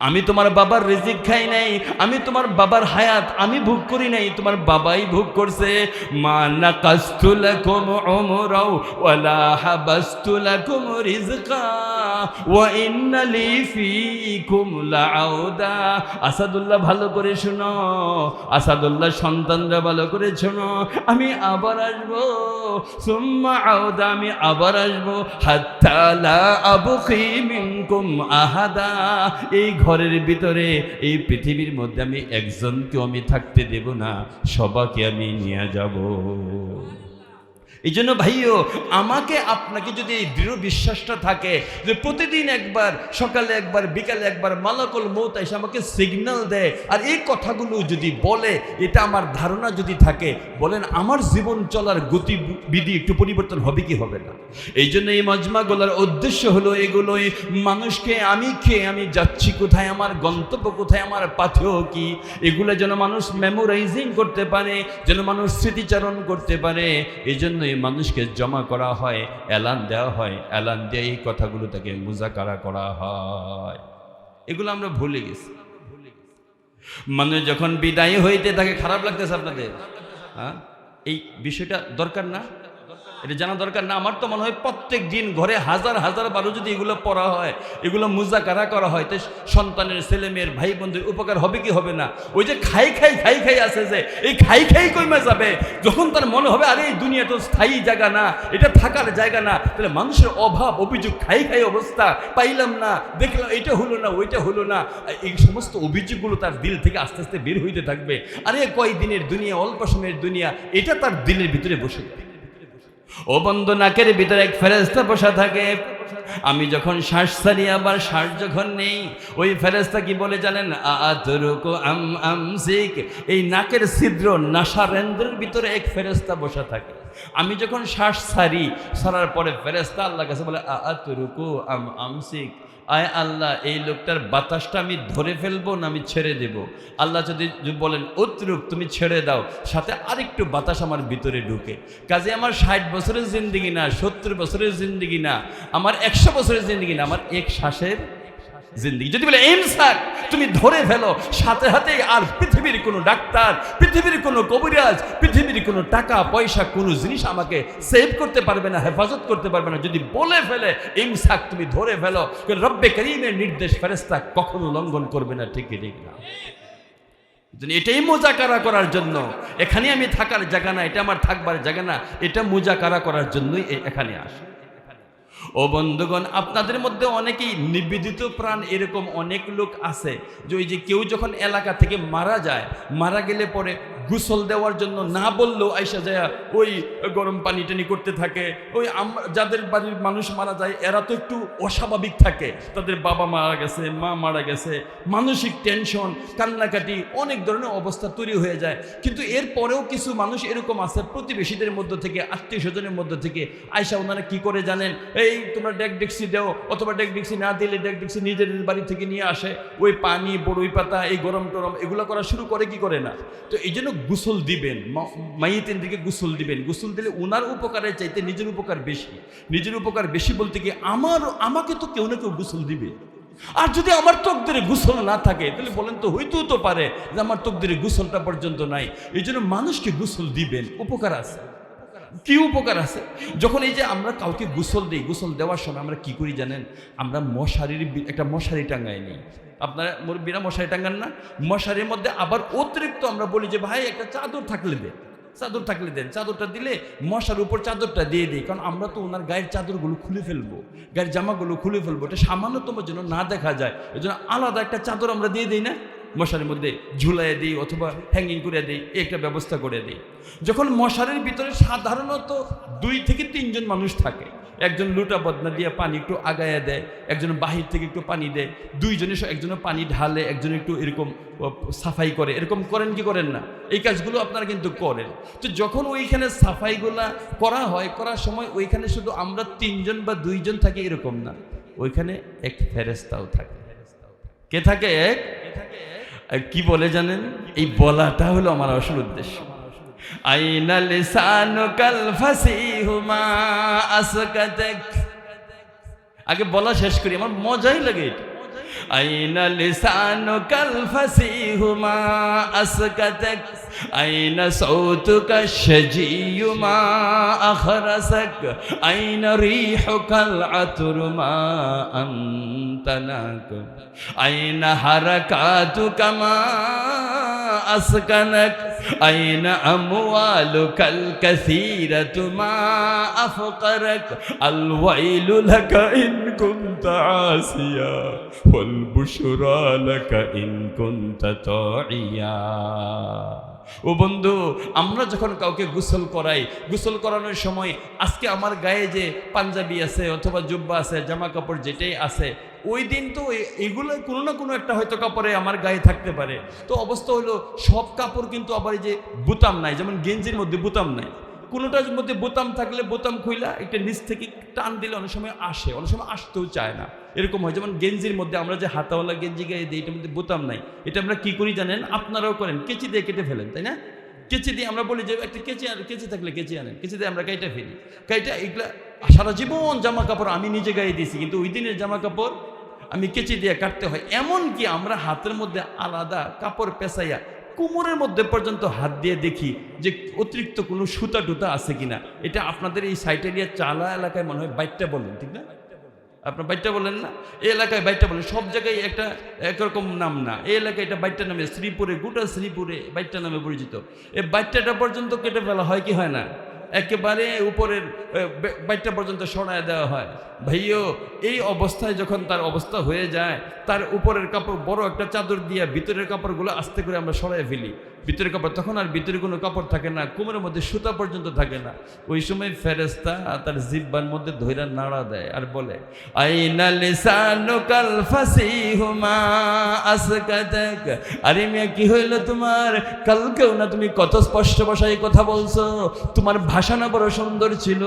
আমি তোমার বাবার রিজিক খাই নাই, আমি তোমার বাবার হায়াত আমি ভোগ করি নাই, তোমার বাবাই ভোগ করছে। আসাদুল্লাহ, ভালো করে শোনো। আসাদুল্লাহ, সন্তানরা ভালো করে শোনো। আমি আবার আসব। সুম্মা আউদা, আমি আবার আসব। হাত্তা লা আবকি আহাদা। এই ঘরের ভিতরে, এই পৃথিবীর মধ্যে আমি একজনকেও আমি থাকতে দেব না, সবাকে আমি নিয়ে যাব। এই জন্য ভাইও, আমাকে আপনাকে যদি এই দৃঢ় বিশ্বাসটা থাকে যে প্রতিদিন একবার, সকালে একবার, বিকালে একবার মালাকল মৌত এসে আমাকে সিগন্যাল দেয়, আর এই কথাগুলো যদি বলে, এটা আমার ধারণা যদি থাকে, বলেন আমার জীবন চলার গতিবিধি একটু পরিবর্তন হবে কি হবে না? এই জন্য এই মজমাগুলোর উদ্দেশ্য হলো এগুলোই, মানুষকে আমি খেয়ে আমি যাচ্ছি কোথায়, আমার গন্তব্য কোথায়, আমার পাথেয় কি? এগুলো যেন মানুষ মেমোরাইজিং করতে পারে, যেন মানুষ স্মৃতিচারণ করতে পারে এই জন্য মানুষকে জমা করা হয় অ্যালান দেওয়া হয় অ্যালান দিয়ে এই কথাগুলো তাকে মুজাকারা করা হয়। এগুলো আমরা ভুলে গেছি। মানুষ যখন বিদায় হইতে তাকে খারাপ লাগতেছে আপনাদের? হ্যাঁ? এই বিষয়টা দরকার না? এটা জানা দরকার না। আমার তো মনে হয় প্রত্যেক দিন ঘরে হাজার হাজার বারো যদি এগুলো পড়া হয়, এগুলো মুজাকারা করা হয়, তো সন্তানের ছেলে মেয়ের ভাই বন্ধুর উপকার হবে কি হবে না? ওই যে খাই খাই খাই খাই আছে যে, এই খাই খাই কইমা যাবে? যখন তার মনে হবে, আরে এই দুনিয়া তো স্থায়ী জায়গা না, এটা থাকার জায়গা না, তাহলে মানুষের অভাব, অভিযোগ, খাই খাই অবস্থা পাইলাম না, দেখলাম এটা হলো না, ওইটা হলো না, এই সমস্ত অভিযোগগুলো তার দিল থেকে আস্তে আস্তে বের হইতে থাকবে। আরে কয় দিনের দুনিয়া, অল্প সময়ের দুনিয়া, এটা তার দিলের ভিতরে বসে যাবে ও বন্ধু, নাকের ভিতরে এক ফেরেস্তা বসা থাকে। আমি যখন শ্বাস ছাড়ি আবার শ্বাস যখন নেই, ওই ফেরেস্তা কি বলে জানেন? আতরুকু আম সিক এই নাকের ছিদ্র নাসারেন্দ্রের ভিতরে এক ফেরেস্তা বসা থাকে। আমি যখন শ্বাস ছাড়ি সারার পরে ফেরেস্তা আল্লাহ কাছে বলে আতরুকু আম আমসিক। আয় আল্লাহ, এই লোকটার বাতাসটা আমি ধরে ফেলব না আমি ছেড়ে দেব। আল্লাহ যদি বলেন অতরুক তুমি ছেড়ে দাও। সাথে আরেকটু বাতাস আমার ভিতরে ঢুকে। কাজে আমার ষাট বছরের জিন্দিগি না, সত্তর বছরের জিন্দিগি না, আমার একশো বছরের জিন্দিগি না, আমার এক শ্বাসের জিন্দিগি। যদি বলে এমসাক তুমি ধরে ফেলো, সাথে সাথে আর পৃথিবীর কোনো ডাক্তার, পৃথিবীর কোনো কবিরাজ, পৃথিবীর কোনো টাকা, পয়সা, কোনো জিনিস আমাকে সেভ করতে পারবে না, হেফাজত করতে পারবে না। যদি বলে ফেলে ইমসাক তুমি ধরে ফেলো রব্বে করিমের নির্দেশ ফেরেস্তা কখনো লঙ্ঘন করবে না। ঠিকই ঠিক না? এটাই মোজাকারা করার জন্য, এখানে আমি থাকার জায়গা না, এটা আমার থাকবার জায়গা না, এটা মোজাকারা করার জন্যই এখানে আসে। ও বন্ধুগণ, আপনাদের মধ্যে অনেকেই নিবেদিত প্রাণ এরকম অনেক লোক আছে যে ওই যে কেউ যখন এলাকা থেকে মারা যায়, মারা গেলে পরে গোসল দেওয়ার জন্য না বললেও আইসা যায়, ওই গরম পানি টানি করতে থাকে। ওই যাদের বাড়ির মানুষ মারা যায়, এরা তো একটু অস্বাভাবিক থাকে। তাদের বাবা মারা গেছে, মা মারা গেছে, মানসিক টেনশন, কান্নাকাটি, অনেক ধরনের অবস্থা তৈরি হয়ে যায়। কিন্তু এরপরেও কিছু মানুষ এরকম আছে, প্রতিবেশীদের মধ্য থেকে, আত্মীয় স্বজনের মধ্য থেকে। আয়সা ওনারা কি করে জানেন? এই তোমরা ডেক ডেক্সি দাও, অথবা ডেক ডেক্সি না দিলে ডেক ডেক্সি নিজেদের বাড়ি থেকে নিয়ে আসে। ওই পানি, বড়ই পাতা, এই গরম টরম, এগুলো করা শুরু করে কি করে না? তো এই জন্য গোসল দিবেন মাইতেন দিকে গুসল দিবেন। গুসল দিলে ওনার উপকারের চাইতে নিজের উপকার বেশি। নিজের উপকার বেশি বলতে কি আমার, আমাকে তো কেউ না কেউ গুসল দিবে। আর যদি আমার তকদিরে গুসল না থাকে, তাহলে বলেন তো হইতেও তো পারে যে আমার তকদিরে গুসলটা পর্যন্ত নাই। এই জন্য মানুষকে গুসল দিবেন। উপকার আছে। কি উপকার আছে? যখন এই যে আমরা কাউকে গোসল দিই, গোসল দেওয়ার সময় আমরা কি করি জানেন? আমরা মশারির একটা মশারি টাঙ্গাই নিই। আপনারা মুরব্বীরা মশারি টাঙ্গান না। মশারির মধ্যে আবার অতিরিক্ত আমরা বলি যে, ভাই, একটা চাদর থাকলে দে। চাদর থাকলে দেন। চাদরটা দিলে মশার উপর চাদরটা দিয়ে দিই। কারণ আমরা তো ওনার গায়ের চাদরগুলো খুলে ফেলব, গায়ের জামাগুলো খুলে ফেলব। এটা সামান্যতম যেন না দেখা যায়। এই জন্য আলাদা একটা চাদর আমরা দিয়ে দিই না। মশারির মধ্যে ঝুলাই দিই অথবা হ্যাঙ্গিং করে দিই। একটা ব্যবস্থা করে দিই। যখন মশারির ভিতরে সাধারণত দুই থেকে তিনজন মানুষ থাকে একজন লুটা বদনা দিয়ে পানি একটু আগায়া দেয়, একজন বাহির থেকে একটু পানি দেয়, দুইজনে একজনে পানি ঢালে, একজন একটু এরকম সাফাই করে। এরকম করেন কি করেন না? এই কাজগুলো আপনারা কিন্তু করেন। তো যখন ওইখানে সাফাইগুলা করা হয়, করার সময় ওইখানে শুধু আমরা তিনজন বা দুইজন থাকি এরকম না। ওইখানে এক ফেরেস্তাও থাকে। কে থাকে এক? কি বলে জানেন? এই বলাটা হলো আমার আসল উদ্দেশ্য। আইনা লিসানুকাল ফাসিহুমা আসকাতাক আগে বলা শেষ করি আমার মজাই লাগে এটা أين لسانك الفسيح ما أسكتك أين صوتك الشجي ما أخرسك أين ريحك العطر ما أنتنك أين حركاتك ما أسكنك؟ أين أموالك الكثيرة؟ ما أفقرك؟ الويل لك إن كنت عاسيا والبشرى لك إن كنت طاعيا ও বন্ধু, আমরা যখন কাউকে গোসল করাই, গোসল করানোর সময় আজকে আমার গায়ে যে পাঞ্জাবি আছে অথবা জুব্বা আছে জামা কাপড় যেটাই আছে, ওই দিন তো এগুলো কোনো না কোনো একটা হয়তো কাপড়ে আমার গায়ে থাকতে পারে। তো অবস্থা হলো, সব কাপড় কিন্তু আবার যে বুতাম নাই, যেমন গেঞ্জির মধ্যে বুতাম নাই। কোনোটার মধ্যে বোতাম থাকলে বোতাম খুইলা একটা নিচ থেকে টান দিলে অনেক সময় আসে, অনেক সময় আসতেও চায় না। এরকম হয়। যেমন গেঞ্জির মধ্যে আমরা যে হাতাওয়ালা গেঞ্জি গায়ে দিই, এটার মধ্যে বোতাম নাই। এটা আমরা কি করি জানেন? আপনারাও করেন। কেচি দিয়ে কেটে ফেলেন, তাই না? কেচি দিয়ে আমরা বলি যে একটা কেচি আর কেচি থাকলে কেচি আনেন। কেচি দিয়ে আমরা কাইটা ফেলি। কাইটা এগুলা সারা জীবন জামা কাপড় আমি নিজে গায়ে দিয়েছি, কিন্তু ওই দিনের জামা কাপড় আমি কেচি দিয়ে কাটতে হয়। এমন কি আমরা হাতের মধ্যে আলাদা কাপড় পেঁচাইয়া কোমরের মধ্যে পর্যন্ত হাত দিয়ে দেখি যে অতিরিক্ত কোনো সুতা টুতা আছে কিনা। এটা আপনাদের এই সাইটেরিয়া চালা এলাকায় মনে হয় বাইকটা বলেন, ঠিক না? আপনার বাইকটা বলেন না? এই এলাকায় বাইকটা বলেন। সব জায়গায় একটা একরকম নাম না। এই এলাকায় এটা বাইটটা নামে শ্রীপুরে, গোটা শ্রীপুরে বাইটটা নামে পরিচিত। এই বাইকটাটা পর্যন্ত কেটে ফেলা হয় কি হয় না? একেবারে উপরের বাইকটা পর্যন্ত সরায় দেওয়া হয়। ভাইও, এই অবস্থায় যখন তার অবস্থা হয়ে যায়, তার উপরের কাপড়, বড় একটা চাদর দিয়ে ভিতরের কাপড়গুলো আস্তে করে আমরা সরাই ফেলি। ভিতরের কাপড় তখন আর ভিতরে কোনো কাপড় থাকে না, কোমরের মধ্যে সুতা পর্যন্ত থাকে না। ওই সময় ফেরেস্তা তার জিব্বার মধ্যে ধৈরা নাড়া দেয় আর বলে আরে মিয়া, কি হইল তোমার? কালকেও না তুমি কত স্পষ্ট ভাষায় কথা বলছো? তোমার ভাষা না বড় সুন্দর ছিল।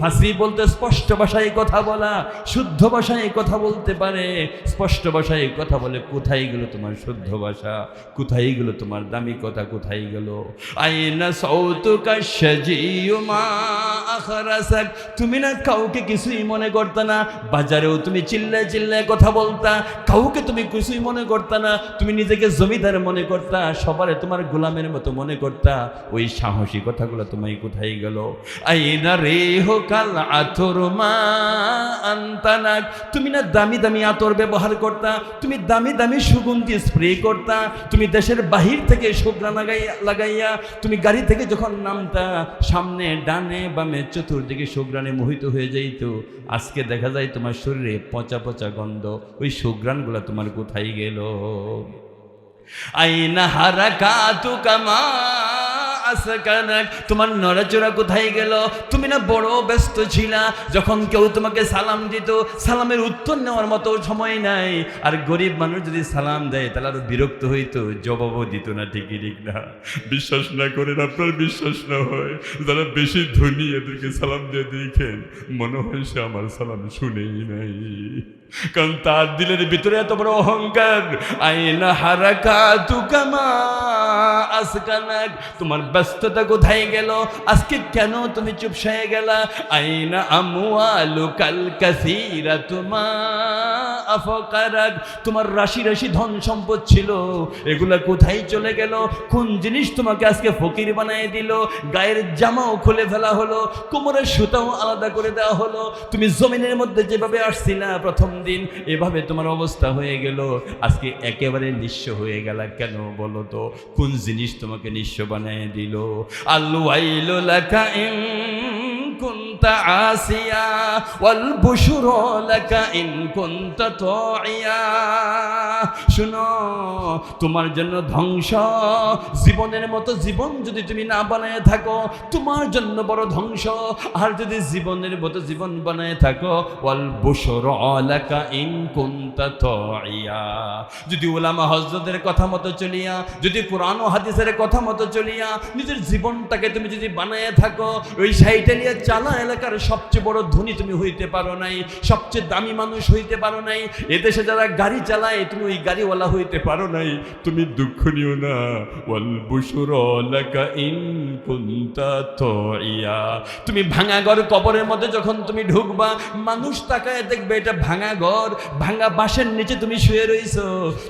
ফাসি বলতে স্পষ্ট ভাষায় কথা বলা, শুদ্ধ ভাষায় কথা বলতে পারে, স্পষ্ট ভাষায় কথা বলে কোথায় গেল তোমার শুদ্ধ ভাষা? কোথায় গেল তোমার দামি কথা? কোথায় গেল? আইনা সৌতুকা সাজিয়ু মা আখরাসাক। তুমি না কাউকে কিছুই মনে করতে না। বাজারেও তুমি চিল্লায় চিল্লায় কথা বলতা। কাউকে তুমি কিছুই মনে করতে না। তুমি নিজেকে জমিদার মনে করতা। সবারে তোমার গোলামের মতো মনে করতা। ওই সাহসী কথাগুলো তোমায় কোথায় গেল? আইনা রে হো কাল আতর মা আন্তানাক। তুমি না দামি দামি আতর ব্যবহার করতা। তুমি দামি দামি সুগন্ধি স্প্রে করতা, তুমি দেশের বাহির থেকে শুকনা লাগাইয়া লাগাইয়া, তুমি গাড়ি থেকে যখন নামতা, সামনে, ডানে, বামে, চতুর্দিকে সুগ্রানে মোহিত হয়ে যাইত। আজকে দেখা যায় তোমার শরীরে পচা পচা গন্ধ, ওই সুগ্রানগুলো তোমার কোথায় গেল? আইনা হারা কাতু কামা তোমার নড়াচড়া কোথায় গেল? তুমি না বড় ব্যস্ত ছিলা, যখন কেউ তোমাকে সালাম দিত, সালামের উত্তর নেওয়ার মতো সময় নাই। আর গরিব মানুষ যদি সালাম দেয়, তাহলে আরও বিরক্ত হইতো, জবাবও দিত না, ঠিকই ঠিক না। বিশ্বাস না করেন, আপনার বিশ্বাস না হয়। যারা বেশি ধনী, এদেরকে সালাম দিয়ে দেখেন মনে হয় সে আমার সালাম শুনেই নাই। কারণ তার দিলের ভিতরে এত বড় অহংকার আইনা হারাকা তুকামা আসকানাক তোমার ব্যস্ততা কোথায় গেল আজকে কেন তুমি চুপ চুপসায় গেলা আইনা আমওয়ালু কাল কাসীরা তোমা আফকারাক তোমার রাশি রাশি ধন সম্পদ ছিল এগুলা কোথায় চলে গেল কোন জিনিস তোমাকে আজকে ফকির বানিয়ে দিল গায়ের জামাও খুলে ফেলা হলো কোমরের সুতাও আলাদা করে দেওয়া হলো তুমি জমিনের মধ্যে যেভাবে আসছিলা প্রথম দিন এভাবে তোমার অবস্থা হয়ে গেল। আজকে একেবারে নিঃস্ব হয়ে গেল কেন বলো তো? কোন জিনিস তোমাকে নিঃস্ব বানিয়ে দিল? আল্লু আইলো ইন كنت عاسيا والبشر لك إن كنت طاعيا শুনো তোমার জন্য ধ্বংস জীবনের মতো জীবন যদি তুমি না বানায় থাকো তোমার জন্য বড় ধ্বংস আর যদি জীবনের মতো জীবন বানায় থাকো ওয়াল বুশর আলাকা ইন কুনতা তাইয়া যদি ওলামা হযরতের কথা মতো চলিয়া যদি কোরআন ও হাদিসের কথা মতো চলিয়া নিজের জীবনটাকে তুমি যদি বানায় থাকো ওই সাইটেলিয়া চালা এলাকার সবচেয়ে বড় ধনী তুমি হইতে পারো নাই, সবচেয়ে দামি মানুষ হইতে পারো নাই, এদেশে যারা গাড়ি চালায় তুমি ওই গাড়িওয়ালা হইতে পারো নাই, তুমি দুঃখ নিও না তুমি ভাঙা ঘর কবরের মধ্যে যখন তুমি ঢুকবা, মানুষ তাকায় দেখবে এটা ভাঙা ঘর, ভাঙা বাঁশের নিচে তুমি শুয়ে রইছো।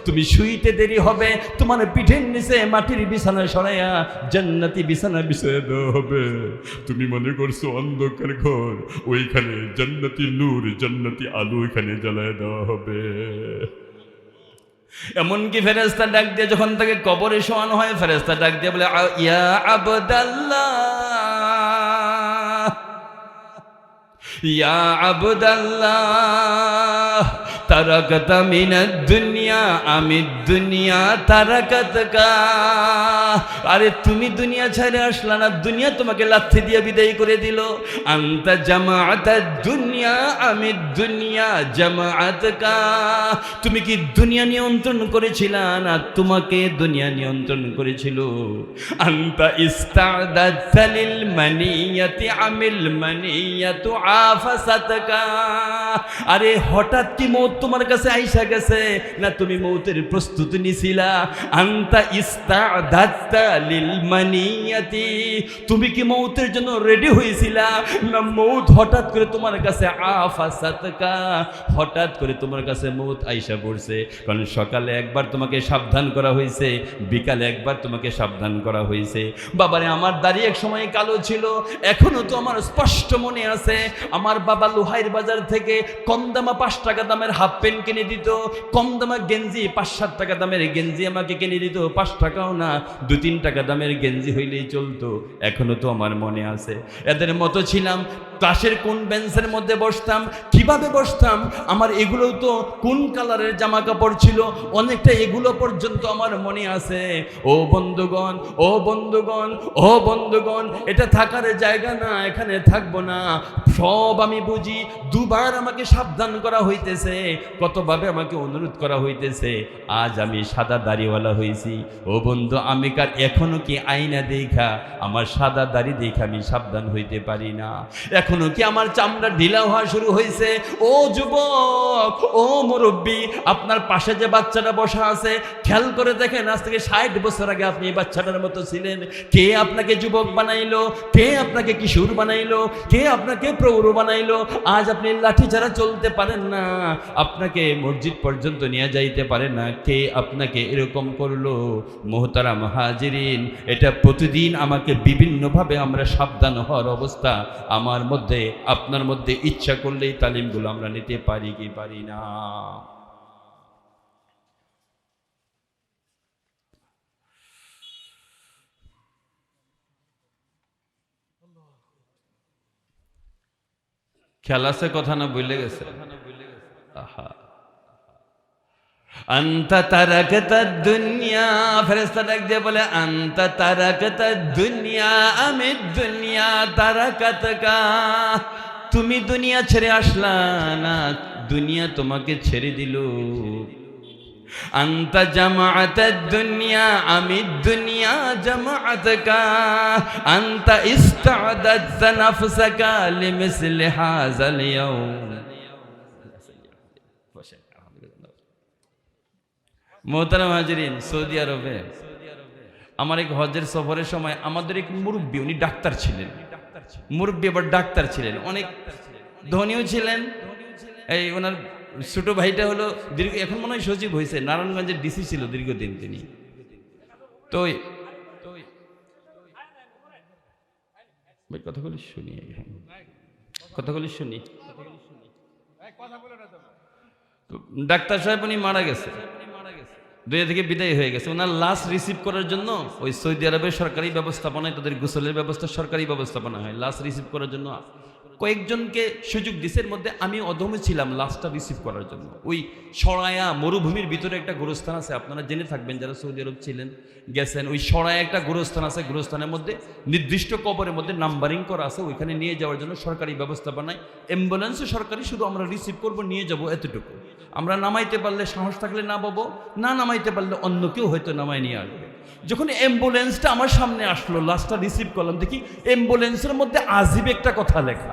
তুমি শুইতে দেরি হবে, তোমার পিঠের নিচে মাটির বিছানা সরাইয়া জান্নাতি বিছানা বিছিয়ে দেওয়া হবে। তুমি মনে করছ অন্ধকার ঘর, ওইখানে জান্নাতি নূর, জান্নাতি আলু ওইখানে জ্বালায় দেওয়া হবে। এমনকি ফেরেস্তা ডাক দিয়ে যখন তাকে কবরে শোয়ানো হয় ফেরেস্তা ডাক দিয়ে বলে, "আ- ইয়া আবদাল্লা ইয়া আবদাল্লাহ। তারাকত মিনাদ দুনিয়া, আমি দুনিয়া তারাকত কা আরে তুমি দুনিয়া ছেড়ে আসলা না, দুনিয়া তোমাকে লাথি দিয়ে বিদায় করে দিল। আন্তা জামাআত দুনিয়া, আমি দুনিয়া জামাআত কা তুমি কি দুনিয়া নিয়ন্ত্রণ করেছিলা না তোমাকে দুনিয়া নিয়ন্ত্রণ করেছিল? আন্তা ইস্তাদাত লিল মানিয়াতি, আমিল মানিয়াতু আফাসাতকা আরে হঠাৎ কি মৌত তোমার কাছে আইসা গেছে, না, তুমি মৌতের প্রস্তুতি নিছিলা। আন্তা ইস্তাদাত্তা লিল মানিয়াতি। তুমি কি মৌতের জন্য রেডি হয়েছিলা না, মৌত হঠাৎ করে তোমার কাছে আফাসাতকা হঠাৎ করে তোমার কাছে মৌত আইসা পড়ছে। কারণ সকালে একবার তোমাকে সাবধান করা হয়েছে বিকালে একবার তোমাকে সাবধান করা হয়েছে বাবারে, আমার দাড়ি এক সময় কালো ছিল, এখনও তো আমার স্পষ্ট মনে আছে। আমার বাবা লোহাইর বাজার থেকে কম দামা পাঁচ টাকা দামের হাফ প্যান্ট কিনে দিত, কম দামা গেঞ্জি, পাঁচ, সাত টাকা দামের গেঞ্জি আমাকে কিনে দিত, পাঁচ টাকাও না, দু, তিন টাকা দামের গেঞ্জি হইলেই চলতো এখনও তো আমার মনে আছে। এদের মতো ছিলাম ক্লাসের কোন বেঞ্চের মধ্যে বসতাম? কীভাবে বসতাম? আমার এগুলোও তো কোন কালারের জামা কাপড় ছিল? অনেকটা এগুলো পর্যন্ত আমার মনে আছে। ও বন্ধুগণ ও বন্ধুগণ ও বন্ধুগণ, এটা থাকার জায়গা না, এখানে থাকব না। সব আমি বুঝি, দুবার আমাকে সাবধান করা হইতেছে, কতভাবে আমাকে অনুরোধ করা হইতেছে। আজ আমি সাদা দাড়িওয়ালা হয়েছি ও বন্ধু, আমি কার এখনও কি আয়না দেখা? আমার সাদা দাড়ি দেখা আমি সাবধান হইতে পারি না। এখনও কি আমার চামড়া ঢিলা হওয়া শুরু হয়েছে? ও যুবক, ও মুরব্বী, আপনার পাশে যে বাচ্চাটা বসা আছে, খেয়াল করে দেখেন, আজ থেকে ষাট বছর আগে আপনি এই বাচ্চাটার মতো ছিলেন। কে আপনাকে যুবক বানাইলো? কে আপনাকে কিশোর বানাইলো? কে আপনাকে প্রৌঢ় বানাইলো? আজ আপনি লাঠি ছাড়া চলতে পারেন না। আপনাকে মসজিদ পর্যন্ত নিয়ে যাইতে পারে না। কে আপনাকে এরকম করল? মোহতারা মহাজিরিন এটা প্রতিদিন আমাকে বিভিন্নভাবে আমরা সাবধান হওয়ার অবস্থা। আমার মধ্যে, আপনার মধ্যে ইচ্ছা করলেই তালিমগুলো আমরা নিতে পারি কি পারি না। খেলা আছে? কথা না বুঝলে গেছে? আহা। আমি দুনিয়া তারাকাতকা। তুমি দুনিয়া ছেড়ে আসলা না, দুনিয়া তোমাকে ছেড়ে দিল। আন্তা জামাআতা দুনিয়া আমি দুনিয়া জামাআতকা। আন্ত ইস্তাদাত নাফসাকা লিমিসলি হাযাল ইয়াউম। মোহতারাম হাজরিন, সৌদি আরবে। আমার এক হজের সফরের সময় আমাদের এক মুরব্বী, উনি ডাক্তার ছিলেন। মুরব্বী আবার ডাক্তার ছিলেন। অনেক ধনীও ছিলেন। এই ওনার ছোট ভাইটা হলো দীর্ঘ এখন মনে হয় সচিব হয়েছে। নারায়ণগঞ্জের ডিসি ছিল দীর্ঘদিন তিনি। তো কথাগুলি শুনি কথাগুলি শুনি। ডাক্তার সাহেব উনি মারা গেছে। দুনিয়া থেকে বিদায় হয়ে গেছে। ওনার লাশ রিসিভ করার জন্য ওই সৌদি আরবের সরকারি ব্যবস্থাপনায় তাদের গোসলের ব্যবস্থা সরকারি ব্যবস্থাপনা হয়। লাশ রিসিভ করার জন্য কয়েকজনকে সুযোগ দিছে, এর মধ্যে আমি অধমে ছিলাম লাস্টটা রিসিভ করার জন্য। ওই সরায়া মরুভূমির ভিতরে একটা গোরস্থান আছে, আপনারা জেনে থাকবেন যারা সৌদি আরব ছিলেন, গেছেন, ওই সরায়া একটা গোরস্থান আছে, গোরস্থানের মধ্যে নির্দিষ্ট কবরের মধ্যে নাম্বারিং করা আছে, ওইখানে নিয়ে যাওয়ার জন্য সরকারি ব্যবস্থাপনায় অ্যাম্বুলেন্সও সরকারি, শুধু আমরা রিসিভ করব, নিয়ে যাব এতটুকু। আমরা নামাইতে পারলে সাহস থাকলে না পাবো না নামাইতে পারলে অন্য কেউ হয়তো নামায় নিয়ে আসবে। যখন অ্যাম্বুলেন্সটা আমার সামনে আসলো লাস্টটা রিসিভ করলাম, দেখি অ্যাম্বুলেন্সের মধ্যে আজিব একটা কথা লেখা।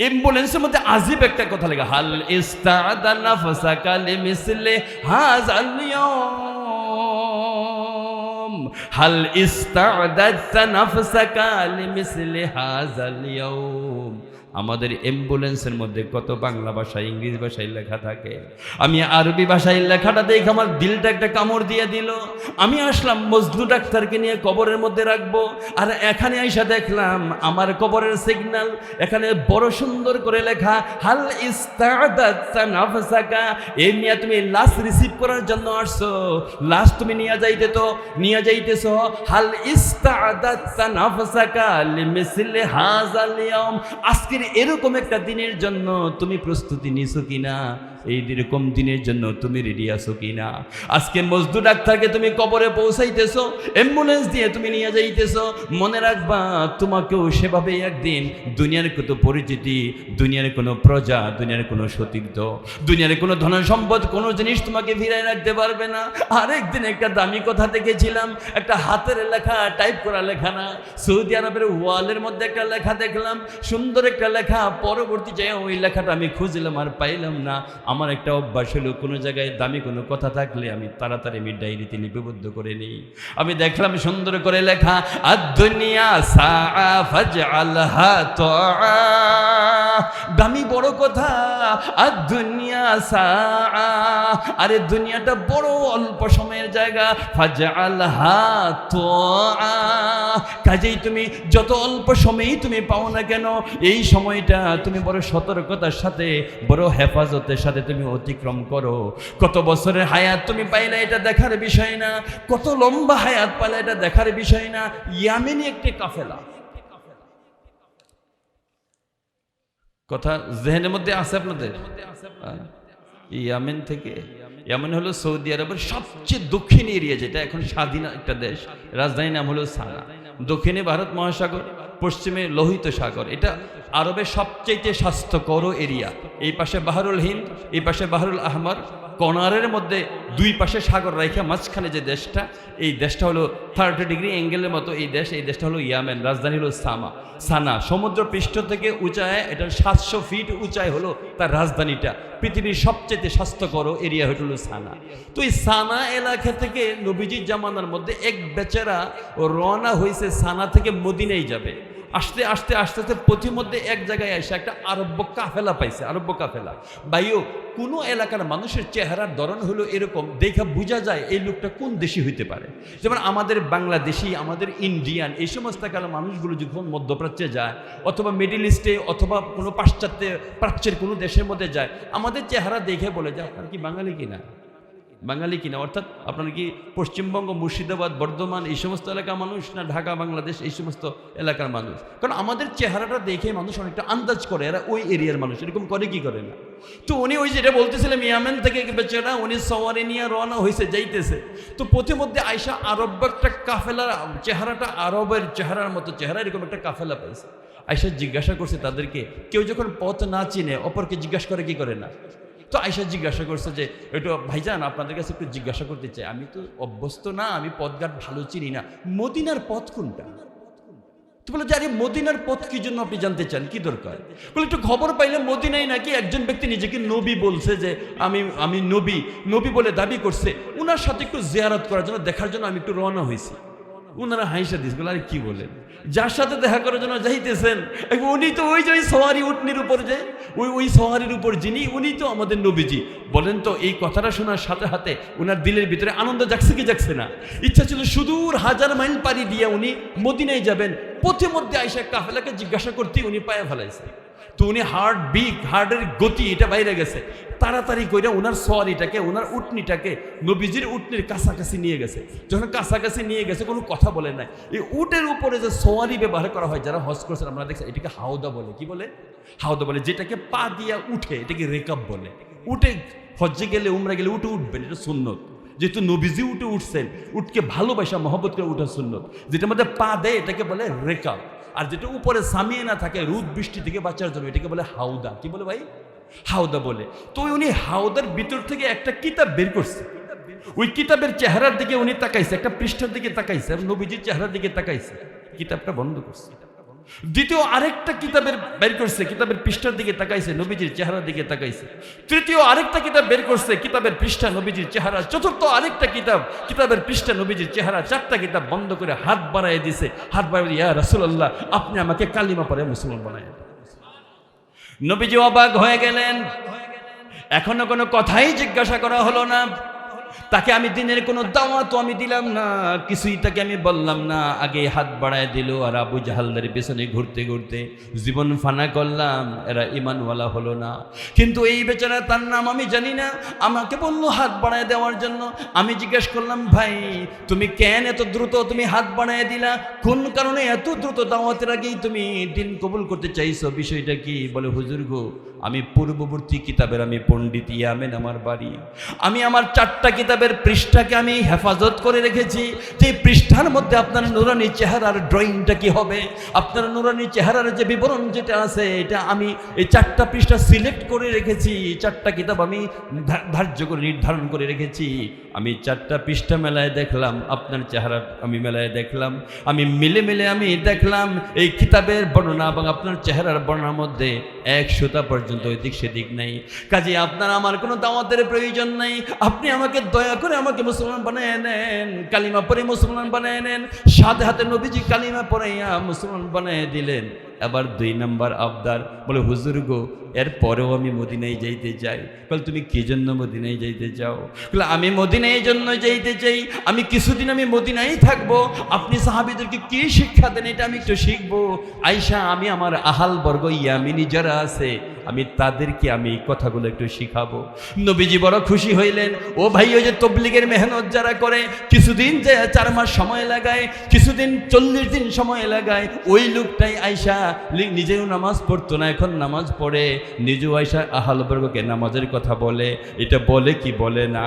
অ্যাম্বুলেন্সের মধ্যে আজিব একটা কথা লেগে হাল ইস্তাদা নাফসাকা লিমিসলি হাযাল ইয়াউম। হাল ইস্তাদাতা নাফসাকা লিমিসলি হাযাল ইয়াউম। আমাদের অ্যাম্বুলেন্সের মধ্যে কত বাংলা ভাষায় ইংরেজি ভাষায় লেখা থাকে। আমি আরবি ভাষায় লেখাটা দেখে আমার দিলটা একটা কামড় দিয়ে দিল। আমি আসলাম মজনু ডাক্তারকে নিয়ে কবরের মধ্যে রাখব। আর এখানে আইসা দেখলাম আমার কবরের সিগন্যাল এখানে বড় সুন্দর করে লেখা, হাল নাফসাকা। এই নিয়ে তুমি লাশ রিসিভ করার জন্য আসছো। লাশ তুমি নিয়ে যাইতে তো, নিয়ে যাইতেছ, হাল ইয়াউম আজকের এরকম একটা দিনের জন্য তুমি প্রস্তুতি নিছো কিনা? এই এরকম দিনের জন্য তুমি রেডি আছো কিনা? আজকে মজদুর ডাক্তারকে তুমি কবরে পৌঁছাইতেছো অ্যাম্বুলেন্স দিয়ে তুমি নিয়ে যাইতেছো। মনে রাখবা, তোমাকেও সেভাবে একদিন দুনিয়ার কত পরিচিতি, দুনিয়ার কোনো প্রজা, দুনিয়ার কোনো সতীর্থ, দুনিয়ার কোনো ধন সম্পদ কোনো জিনিস তোমাকে ফিরাই রাখতে পারবে না। আরেকদিন একটা দামি কথা দেখেছিলাম, একটা হাতের লেখা টাইপ করা লেখা না, সৌদি আরবের ওয়ালের মধ্যে একটা লেখা দেখলাম, সুন্দর একটা লেখা, পরবর্তী যায় ওই লেখাটা আমি খুঁজলাম আর পাইলাম না। আমার একটা অভ্যাস হলো, কোনো জায়গায় দামি কোনো কথা থাকলে আমি তাড়াতাড়ি আমি ডায়েরিতে লিপিবদ্ধ করে নিই। আমি দেখলাম সুন্দর করে লেখা দামি বড় কথা আর দুনিয়া আরে দুনিয়াটা বড় অল্প সময়ের জায়গা ফাজাল তো কাজেই তুমি যত অল্প সময়ই তুমি পাও না কেন, এই সময়টা তুমি বড় সতর্কতার সাথে, বড় হেফাজতের সাথে তুমি অতিক্রম করো। কত বছরের হায়াত তুমি পাইলে এটা দেখার বিষয় না। কত লম্বা হায়াত পাইলে এটা দেখার বিষয় না। ইয়ামেনি একটি কাফেলা। কথা জেহেনের মধ্যে আছে আপনাদের। ইয়ামেন থেকে? ইয়ামেন হলো সৌদি আরবের সবচেয়ে দক্ষিণ এরিয়া, যেটা এখন স্বাধীন একটা দেশ। রাজধানীর নাম হলো সানা। দক্ষিণে ভারত মহাসাগর। পশ্চিমে লোহিত সাগর। এটা আরবের সবচেয়ে স্বাস্থ্যকর এরিয়া। এই পাশে বাহারুল হিন্দ, এই পাশে বাহারুল আহমর কনারের মধ্যে দুই পাশে সাগর রেখা মাঝখানে যে দেশটা, এই দেশটা হলো থার্টি ডিগ্রি অ্যাঙ্গেলের মতো এই দেশ, এই দেশটা হলো ইয়ামেন, রাজধানী হলো সামা, সানা। সমুদ্র পৃষ্ঠ থেকে উঁচায়, এটা সাতশো ফিট উঁচায় হলো তার রাজধানীটা। পৃথিবীর সবচেয়ে স্বাস্থ্যকর এরিয়া হলো সানা। তো এই সানা এলাকা থেকে নবীজির জামানার মধ্যে এক বেচারা রওনা হয়েছে সানা থেকে মদিনাই যাবে। আসতে আসতে আসতে আসতে পথিমধ্যে এক জায়গায় এসে একটা আরব্য কাফেলা পাইছে, আরব্য কাফেলা। বাইও কোনো এলাকার মানুষের চেহারার ধরন হলো এরকম, দেখা বোঝা যায় এই লোকটা কোন দেশি হইতে পারে। যেমন আমাদের বাংলাদেশি, আমাদের ইন্ডিয়ান, এই সমস্ত কালো মানুষগুলো যখন মধ্যপ্রাচ্যে যায়, অথবা মিডিল ইস্টে, অথবা কোনো পাশ্চাত্যে, প্রাচ্যের কোনো দেশের মধ্যে যায়, আমাদের চেহারা দেখে বলে যায় আপনার কি বাঙালি কিনা? বাঙালি কিনা? অর্থাৎ আপনার কি পশ্চিমবঙ্গ, মুর্শিদাবাদ, বর্ধমান, এই সমস্ত এলাকার মানুষ না ঢাকা, বাংলাদেশ, এই সমস্ত এলাকার মানুষ? কারণ আমাদের চেহারাটা দেখে মানুষ অনেকটা আন্দাজ করে, এরা ওই এরিয়ার মানুষ, এরকম করে কি করে না? তো উনি ওই যেটা বলতেছিলেন, ইয়ামেন থেকে বেচারা, উনি সওয়ারি নিয়ে রওনা হয়েছে যাইতেছে। তো পথিমধ্যে আয়সা আরব একটা কাফেলার চেহারাটা আরবের চেহারার মতো চেহারা, এরকম একটা কাফেলা পেয়েছে। আয়সা জিজ্ঞাসা করছে তাদেরকে, কেউ যখন পথ না চিনে, অপরকে জিজ্ঞাসা করে কি করে না? তো আয়সা জিজ্ঞাসা করছে যে, একটু ভাইজান, আপনাদের কাছে একটু জিজ্ঞাসা করতে চাই। আমি তো অভ্যস্ত না, আমি পথঘাট ভালো চিনি না। মদিনার পথ কোনটা? তো বলে, যে আরে মদিনার পথ কি জন্য আপনি জানতে চান? কি দরকার? বলে, একটু খবর পাইলে মদিনায় নাকি একজন ব্যক্তি নিজেকে নবী বলছে যে, আমি আমি নবী। নবী বলে দাবি করছে। উনার সাথে একটু জিয়ারত করার জন্য, দেখার জন্য আমি একটু রওনা হয়েছি। উনারা হাইসা দিস আরে, কি বলেন? যার সাথে দেখা করার জন্য যাইতেছেন উনি তো ওই যে ওই সওয়ারি উটনির উপর যে, ওই ওই সওয়ারির উপর যিনি, উনি তো আমাদের নবীজি। বলেন তো, এই কথাটা শোনার সাথে সাথে উনার দিলের ভিতরে আনন্দ জাগছে কি জাগছে না? ইচ্ছা ছিল সুদূর হাজার মাইল পাড়ি দিয়ে উনি মদিনায় যাবেন। পথে মধ্যে আইসা কাফেলাকে জিজ্ঞাসা করতেই উনি পায়ে ফেলাইছে। তো উনি হার্ট বিগ হার্টের গতি এটা বাইরে গেছে। তাড়াতাড়ি করে ওনার সওয়ারিটাকে ওনার উটনিটাকে নবীজির উটনির কাছাকাছি নিয়ে গেছে। যখন কাছাকাছি নিয়ে গেছে, কোনো কথা বলে নাই। এই উটের উপরে যে সোয়ারি ব্যবহার করা হয়, যারা হজ করছেন আমরা দেখছি এটাকে হাওদা বলে। কি বলে? হাওদা বলে, যেটাকে পা দিয়া উঠে, এটাকে রেকাব বলে। উঠে হজ্জে গেলে, উমরা গেলে উঠে উঠবেন, এটা সুন্নত। যেহেতু নবীজি উঠে উঠছেন উঠকে ভালোবাসা, মহব্বত করে উঠা সুন্নত। যেটার মধ্যে পা দেয়, এটাকে বলে রেকাব আর যেটা উপরে সামিয়ে না থাকে, রোদ বৃষ্টি থেকে বাঁচার জন্য, এটাকে বলে হাউদা কি বলে ভাই? হাউদা বলে। তো উনি হাউদার ভিতর থেকে একটা কিতাব বের করছে। ওই কিতাবের চেহারার দিকে উনি তাকাইছে, একটা পৃষ্ঠার দিকে তাকাইছে নবীজির চেহারার দিকে তাকাইছে। কিতাবটা বন্ধ করছে। দ্বিতীয় আরেকটা কিতাবের বের করছে, কিতাবের পৃষ্ঠার দিকে তাকাইছে, নবীজির চেহারার দিকে তাকাইছে। তৃতীয় আরেকটা কিতাব বের করছে, কিতাবের পৃষ্ঠা, নবীজির চেহারা। চতুর্থ আরেকটা কিতাব, কিতাবের পৃষ্ঠা, নবীজির চেহারা। চারটা কিতাব বন্ধ করে হাত বাড়ায় দিছে। হাত বাড়াই ইয়া রাসূলুল্লাহ, আপনি আমাকে কালিমা পরে মুসলমান বানায়। নবীজি অবাক হয়ে গেলেন। এখনও কোনো কথাই জিজ্ঞাসা করা হলো না। তাকে আমি দিনের কোনো দাওয়াতও আমি দিলাম না, কিছুই তাকে আমি বললাম না। আগে হাত বাড়ায় দিল আর আবু জাহালদের পেছনে ঘুরতে ঘুরতে জীবন ফানা করলাম, এরা ইমানওয়ালা হলো না। কিন্তু এই বেচারা তার নাম আমি জানি না, আমাকে বলল হাত বাড়ায় দেওয়ার জন্য। আমি জিজ্ঞেস করলাম, ভাই, তুমি কেন এত দ্রুত তুমি হাত বাড়ায় দিলা? কোন কারণে এত দ্রুত দাওয়াতের আগেই তুমি দিন কবুল করতে চাইছো? বিষয়টা কি? বলে, হুজুর গো আমি পূর্ববর্তী কিতাবের আমি পণ্ডিত ইয়ামেন আমার বাড়ি। আমি আমার চারটা কিতাবের পৃষ্ঠাকে আমি হেফাজত করে রেখেছি। যে পৃষ্ঠার মধ্যে আপনার নুরানি চেহারার ড্রয়িংটা কি হবে? আপনার নুরানি চেহারার যে বিবরণ যেটা আছে, এটা আমি এই চারটা পৃষ্ঠা সিলেক্ট করে রেখেছি। চারটা কিতাব আমি ধার্য করে, নির্ধারণ করে রেখেছি। আমি চারটা পৃষ্ঠা মেলায় দেখলাম, আপনার চেহারা আমি মেলায় দেখলাম। আমি মিলে মিলে আমি দেখলাম, এই কিতাবের বর্ণনা এবং আপনার চেহারার বর্ণনার মধ্যে এক সুতা পর্যন্ত এদিক সেদিক নেই। কাজে আপনার আমার কোনো দাওয়াতের প্রয়োজন নেই। আপনি আমাকে দয়া করে আমাকে মুসলমান বানিয়ে নেন, কালিমা পরে মুসলমান বানিয়ে নেন সাত হাতে নবীজি কালিমা পরে মুসলমান বানিয়ে দিলেন। এবার দুই নাম্বার আবদার, বলে, হুজুর গো, এর পরেও আমি মদিনায় যাইতে চাই। বলে, তুমি কি জন্য মদিনায় যাইতে চাও? বলে, আমি মদিনায় জন্য যাইতে চাই। আমি কিছুদিন আমি মদিনায় থাকব। আপনি সাহাবিদেরকে কি শিক্ষা দেন, এটা আমি একটু শিখব। আইসা আমি আমার আহাল বর্গ ইয়ামিনী যারা আছে, আমি তাদেরকে আমি এই কথাগুলো একটু শিখাবো। নবীজি বড় খুশি হইলেন, ও ভাই, ওই যে তবলিগের মেহনত যারা করে, কিছুদিন যে চার মাস সময় লাগায়, কিছুদিন চল্লিশ দিন সময় লাগায়, ওই লোকটাই আইসা নিজেও নামাজ পড়তো না, এখন নামাজ পড়ে। নিজেও আইসা আহালবর্গকে নামাজের কথা বলে। এটা বলে কি বলে না?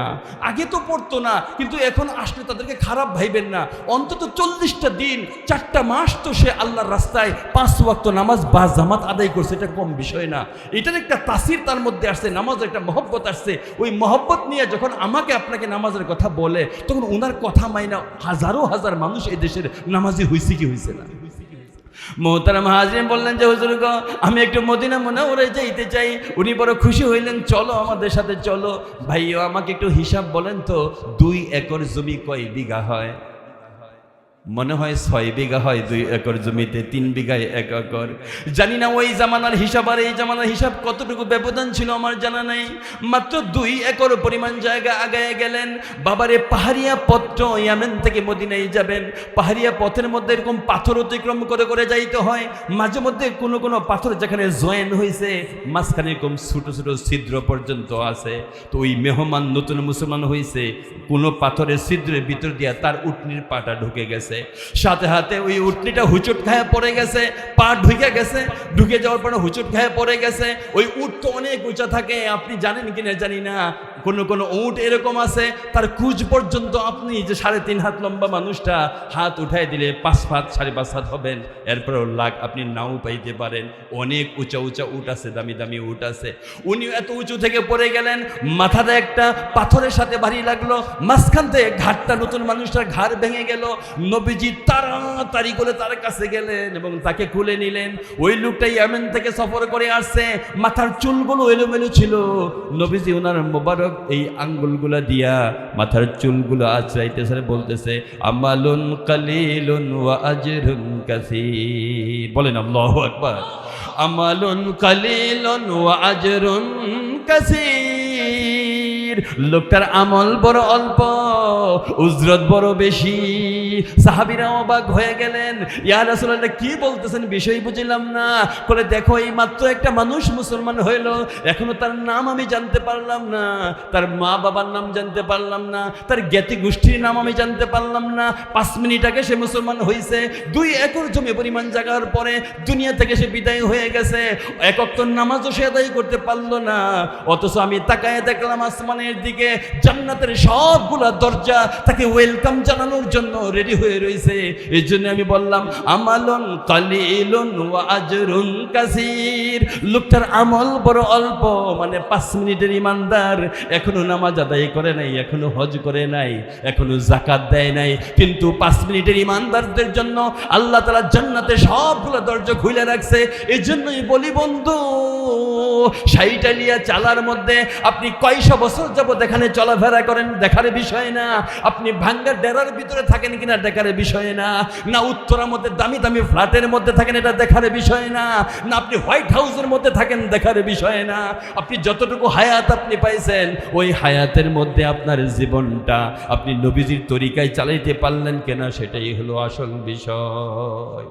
আগে তো পড়তো না, কিন্তু এখন আসলে তাদেরকে খারাপ ভাইবেন না। অন্তত চল্লিশটা দিন, চারটা মাস তো সে আল্লাহর রাস্তায় পাঁচ ওয়াক্ত নামাজ বা জামাত আদায় করছে, এটা কম বিষয় না। এটার একটা তাসির তার মধ্যে আসছে, নামাজের একটা মহব্বত আসছে। ওই মহব্বত নিয়ে যখন আমাকে আপনাকে নামাজের কথা বলে, তখন ওনার কথা মাইনা হাজারো হাজার মানুষ এই দেশের নামাজি হইছে কি হয়েছে না। মোহতারাম হাজরিন বললেন, যে হুজুর গ, আমি একটু মদিনা মনে যাইতে চাই। উনি বড় খুশি হইলেন, চলো আমাদের সাথে, চলো। ভাইও আমাকে একটু হিসাব বলেন তো, দুই একর জমি কয় বিঘা হয়? মনে হয় ছয় বিঘা হয় দুই একর জমিতে, তিন বিঘায় এক একর। জানি না ওই জামানার হিসাব, আর এই জামানার হিসাব কতটুকু ব্যবধান ছিল আমার জানা নাই। মাত্র দুই একর পরিমাণ জায়গা আগায় গেলেন। বাবারে, পাহাড়িয়া পথ ইয়ামেন থেকে মদিনায় যাবেন। পাহাড়িয়া পথের মধ্যে এরকম পাথর অতিক্রম করে করে যাইতে হয়। মাঝে মধ্যে কোনো কোনো পাথর যেখানে জয়েন হয়েছে মাঝখানে এরকম ছোট ছোট ছিদ্র পর্যন্ত আছে। তো ওই মেহমান নতুন মুসলমান হয়েছে কোনো পাথরের ছিদ্রের ভিতর দিয়া তার উটনির পাটা ঢুকে গেছে। সাথে হাতে ওই উটনিটা হুচুট খায় পড়ে গেছে, পা ঢুকে গেছে ঢুকে যাওয়ার পরে হুচুট খায় পড়ে গেছে। ওই উট তো অনেক উঁচা থাকে, আপনি জানেন কিনা জানি না। কোনো কোনো উট এরকম আছে, তার কুচ পর্যন্ত আপনি যে সাড়ে তিন হাত লম্বা মানুষটা, হাত উঠায় দিলে পাঁচ হাত, সাড়ে পাঁচ হাত হবেন। এরপরেও লাগ আপনি নাও পাইতে পারেন। অনেক উঁচা উঁচা উট আছে, দামি দামি উট আছে। উনি এত উঁচু থেকে পড়ে গেলেন, মাথাটা একটা পাথরের সাথে ভারী লাগল, মাঝখান থেকে ঘাটটা নতুন মানুষটার ঘাড় ভেঙে গেল নবীজি তাড়াতাড়ি করে তার কাছে গেলেন এবং তাকে খুলে নিলেন। ওই লোকটা ইয়ামেন থেকে সফর করে আসছে। মাথার চুলগুলো এলোমেলো ছিল। নবীজি ওনার মোবারক এই আঙ্গুলগুলা দিয়া মাথার চুলগুলো আচড়াইতেছে আর বলতেছে, আমালুন কালিলুন ওয়া আজরুন কাসীর। বলেন আল্লাহু আকবার। আমালুন কালিলুন ওয়া আজরুন কাসীর। লোকটার আমল বড় অল্প, উজরত বড় বেশি। সাহাবিরা অবাক হয়ে গেলেন। ইয়া রাসূলুল্লাহ, কি বলতেছেন? বিষয় বুঝলাম না। বলে, দেখো এই মাত্র একটা মানুষ মুসলমান হইল। এখনও তার নাম আমি জানতে পারলাম না। তার মা বাবার নাম জানতে পারলাম না। তার জ্ঞাতি গোষ্ঠীর নাম আমি জানতে পারলাম না। পাঁচ মিনিট আগে সে মুসলমান হয়েছে দুই একর জমি পরিমাণ জায়গার পরে দুনিয়া থেকে সে বিদায় হয়ে গেছে। এক অক্ত নামাজও সে আদায় করতে পারল না। অথচ আমি তাকায় দেখলাম আসমানের দিকে জান্নাতের সবগুলা দরজা তাকে ওয়েলকাম জানানোর জন্য রেডি রেডি হয়ে রয়েছে। এই জন্য আমি বললাম, আমালন কালিলুন আজরুন কাসির। লোকটার আমল বড় অল্প মানে পাঁচ মিনিটের ইমানদার। এখনও নামাজ আদায় করে নাই, এখনও হজ করে নাই, এখনও জাকাত দেয় নাই। কিন্তু পাঁচ মিনিটের ইমানদারদের জন্য আল্লাহ তালা জান্নাতে সবগুলো দরজা খুলে রাখছে। এই জন্যই বলি বন্ধু সাইটালিয়া চালার মধ্যে আপনি কয়শো বছর যাবত এখানে চলাফেরা করেন, দেখার বিষয় না। আপনি ভাঙ্গা ডেরার ভিতরে থাকেন কিনা, দেখার বিষয় না। না উত্তরার মধ্যে দামি দামি ফ্ল্যাটের মধ্যে থাকেন, এটা দেখার বিষয় না। না আপনি হোয়াইট হাউসের মধ্যে থাকেন, দেখার বিষয় না। আপনি যতটুকু হায়াত আপনি পাইছেন, ওই হায়াতের মধ্যে আপনার জীবনটা আপনি নবীজির তরিকায় চালাইতে পারলেন কিনা, সেটাই হলো আসল বিষয়।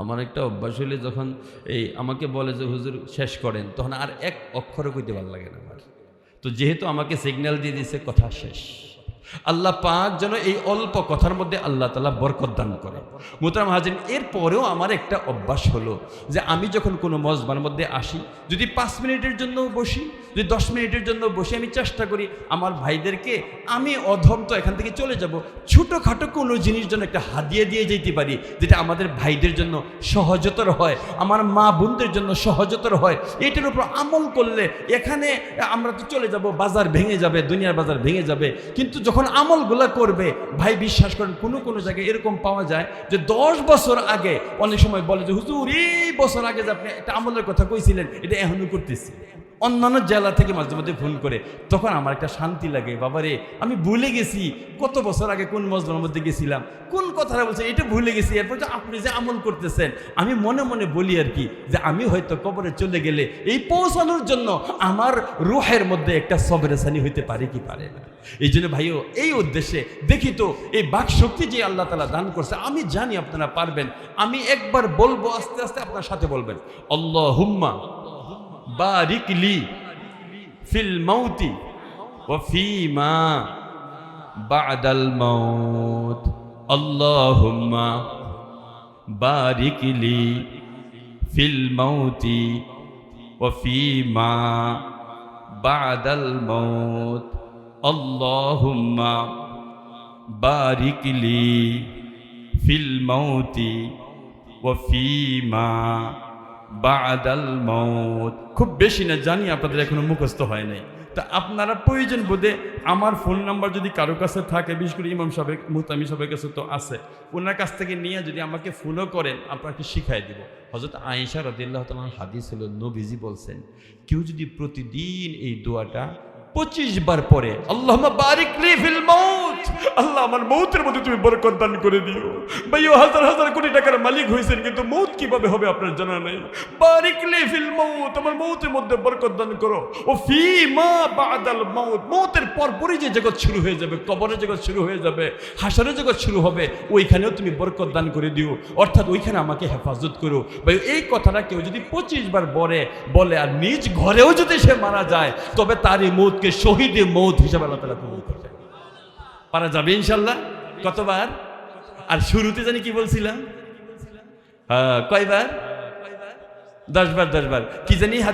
আমার একটা অভ্যাস হইলে যখন এই আমাকে বলে যে, হুজুর, শেষ করেন, তখন আর এক অক্ষরও কইতে ভালো লাগে না আমার। তো যেহেতু আমাকে সিগন্যাল দিয়ে দিছে, কথা শেষ। আল্লাহ পাক যেন এই অল্প কথার মধ্যে আল্লাহ তালা বরকত দান করে। মোতারাম হাজিন এরপরেও আমার একটা অভ্যাস হলো যে আমি যখন কোনো মজবার মধ্যে আসি, যদি পাঁচ মিনিটের জন্য বসি, যদি দশ মিনিটের জন্য বসে, আমি চেষ্টা করি আমার ভাইদেরকে, আমি অধম তো এখান থেকে চলে যাব, ছোটোখাটো কোনো জিনিস জন্য একটা হাদিয়ে দিয়ে যেতে পারি, যেটা আমাদের ভাইদের জন্য সহজতর হয়, আমার মা বোনদের জন্য সহজতর হয়, এটার উপর আমল করলে এখানে আমরা তো চলে যাব, বাজার ভেঙে যাবে, দুনিয়ার বাজার ভেঙে যাবে, কিন্তু যখন আমলগুলা করবে, ভাই বিশ্বাস করেন, কোন কোনো জায়গায় এরকম পাওয়া যায় যে দশ বছর আগে অনেক সময় বলে যে, হুজুর, এই বছর আগে যে আপনি একটা আমলের কথা কইছিলেন, এটা এখনও করতেছি। অন্যান্য জেলা থেকে মাঝে মধ্যে ফোন করে, তখন আমার একটা শান্তি লাগে, বাবারে, আমি ভুলে গেছি, কত বছর আগে কোন মজলার মধ্যে গেছিলাম, কোন কথাটা বলছে, এটা ভুলে গেছি, এরপর যে আপনি যে আমল করতেছেন। আমি মনে মনে বলি আর কি, যে আমি হয়তো কবরে চলে গেলে এই পৌঁছানোর জন্য আমার রুহের মধ্যে একটা সবরেসানি হইতে পারে কি পারে না। এই জন্য ভাইও, এই উদ্দেশ্যে দেখি তো, এই বাক শক্তি যে আল্লাহ তালা দান করছে, আমি জানি আপনারা পারবেন, আমি একবার বলব, আস্তে আস্তে আপনার সাথে বলবেন আল্লাহ হুম্মা বারিক লি ফিল মৌতি ও ফিমা বাদাল মৌত আল্লাহুম্মা বারিক লি ফিল মৌতি ও ফিমা বাদাল মৌত আল্লাহুম্মা বারিক লি ফিল মৌতি ও ফিমা বাদাল মৌত খুব বেশি না জানি আপনাদের এখনও মুখস্থ হয় নাই। তা আপনারা প্রয়োজন বোধে আমার ফোন নাম্বার যদি কারও কাছে থাকে, বিশেষ করে ইমাম সাহেব মুহতামি সাহেবের কাছে তো আছে, ওনার কাছ থেকে নিয়ে যদি আমাকে ফোনও করেন, আপনাকে শিখাই দিব। হজরত আয়েশা রদিল্লাহ তালার হাদিস হলো, নবীজি বলছেন, কেউ যদি প্রতিদিন এই দোয়াটা পঁচিশ বার পরে আল্লাহ বারিক ফিল মৌত আল্লাহ আমার মৌতের মধ্যে তুমি বরকত দান করে দিও। ভাই ও হাজার হাজার কোটি টাকার মালিক হয়েছেন, কিন্তু মৌত কীভাবে হবে আপনার জানা নেই। বারিক লি ফিল মৌত, আমার মৌতের মধ্যে বরকত দান করো। ও ফি মা বাদাল মৌত, মৌতের পরপরই যে জগৎ শুরু হয়ে যাবে, কবরের জগৎ শুরু হয়ে যাবে, হাসারের জগৎ শুরু হবে, ওইখানেও তুমি বরকত দান করে দিও। অর্থাৎ ওইখানে আমাকে হেফাজত করো। ভাই এই কথাটা কেউ যদি পঁচিশ বার বলে বলে আর নিজ ঘরেও যদি সে মারা যায়, তবে তার এই মৌতকে শহীদে মৌত হিসাবে আল্লাহ তালা কবুল করবে পারা যাবে ইনশাল্লাহ? কতবার? আর শুরুতে জানি কি বলছিলাম? হ্যাঁ কয়বার? দশবার দশবার। কি জানি